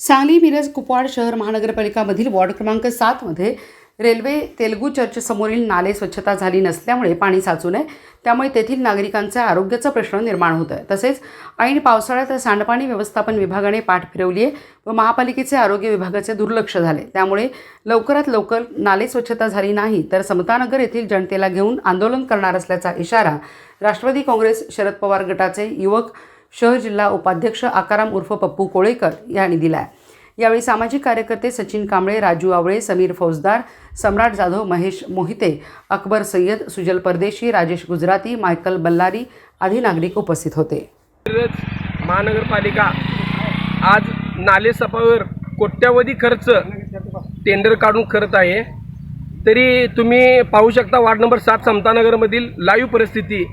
सांगली मिरज कुपवाड शहर महानगरपालिकामधील वॉर्ड क्रमांक सातमध्ये रेल्वे तेलगू चर्चसमोरील नाले स्वच्छता झाली नसल्यामुळे पाणी साचू नये. त्यामुळे तेथील नागरिकांचा आरोग्याचा प्रश्न निर्माण होत आहे. तसेच ऐन पावसाळ्यात सांडपाणी व्यवस्थापन विभागाने पाठ फिरवली आहे व महापालिकेचे आरोग्य विभागाचे दुर्लक्ष झाले. त्यामुळे लवकरात लवकर नाले स्वच्छता झाली नाही तर समतानगर येथील जनतेला घेऊन आंदोलन करणार असल्याचा इशारा राष्ट्रवादी काँग्रेस शरद पवार गटाचे युवक शहर जिल्हा उपाध्यक्ष आकाराम उर्फ पप्पू कोळेकर यांनी दिला आहे यावेळी सामाजिक कार्यकर्ते सचिन कांबळे राजू आवळे समीर फौजदार सम्राट जाधव महेश मोहिते अकबर सय्यद सुजल परदेशी राजेश गुजराती मायकल बल्लारी आदी नागरिक उपस्थित होते. महानगरपालिका आज नाले सफावर कोट्यावधी खर्च टेंडर काढून करत आहे. तरी तुम्ही पाहू शकता वार्ड नंबर सात समतानगरमधील लाईव्ह परिस्थिती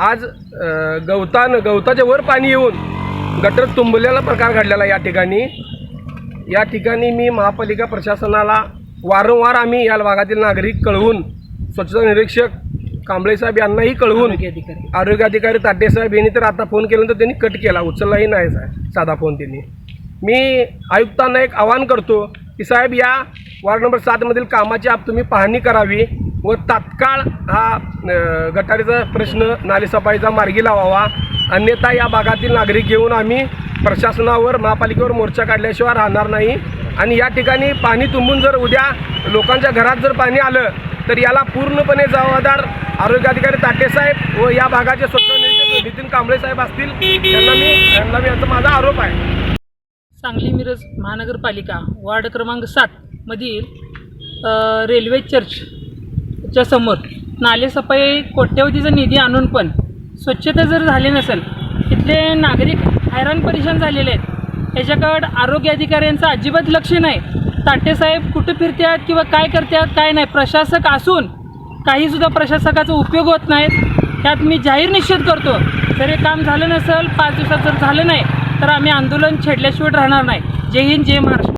आज गवतान गवताच्या वर पाणी येऊन गटर तुंबलेला प्रकार घडलेला या ठिकाणी. या ठिकाणी मी महापालिका प्रशासनाला वारंवार आम्ही या भागातील नागरिक कळवून स्वच्छता निरीक्षक कांबळे साहेब यांनाही कळवून आरोग्य अधिकारी. ताटे साहेब यांनी तर आता फोन केल्यानंतर त्यांनी कट केला उचललाही नाही साहेब साधा फोन त्यांनी. मी आयुक्तांना एक आवाहन करतो की साहेब या वार्ड नंबर सातमधील कामाची आप तुम्ही पाहणी करावी. व तात्काळ हा गटारीचा प्रश्न नालेसफाईचा मार्गी लावावा. अन्यथा या भागातील नागरिक घेऊन आम्ही प्रशासनावर महापालिकेवर मोर्चा काढल्याशिवाय राहणार नाही. आणि या ठिकाणी पाणी तुंबून जर उद्या लोकांच्या घरात जर पाणी आलं तर याला पूर्णपणे जबाबदार आरोग्य अधिकारी ताटेसाहेब व या भागाचे स्वच्छ निरीक्षक नितीन कांबळे साहेब असतील. त्यांना मी यांना मी यांचा माझा आरोप आहे. सांगली मिरज महानगरपालिका वार्ड क्रमांक सात मधील रेल्वे चर्च च्या समोर. नालेसफाई कोट्यवधीचा निधी आणून पण स्वच्छता जर झाली नसेल तिथले नागरिक हैराण परेशान झालेले आहेत. याच्याकडं आरोग्य अधिकाऱ्यांचं अजिबात लक्ष नाही. ताटेसाहेब कुठं फिरतात किंवा काय करतात काय नाही. प्रशासक असून काहीसुद्धा प्रशासकाचा उपयोग होत नाहीत त्यात मी जाहीर निषेध करतो. जर हे काम झालं नसेल पाच दिवसात जर झालं नाही तर आम्ही आंदोलन छेडल्याशिवाय राहणार नाही. जय हिंद जय महाराष्ट्र.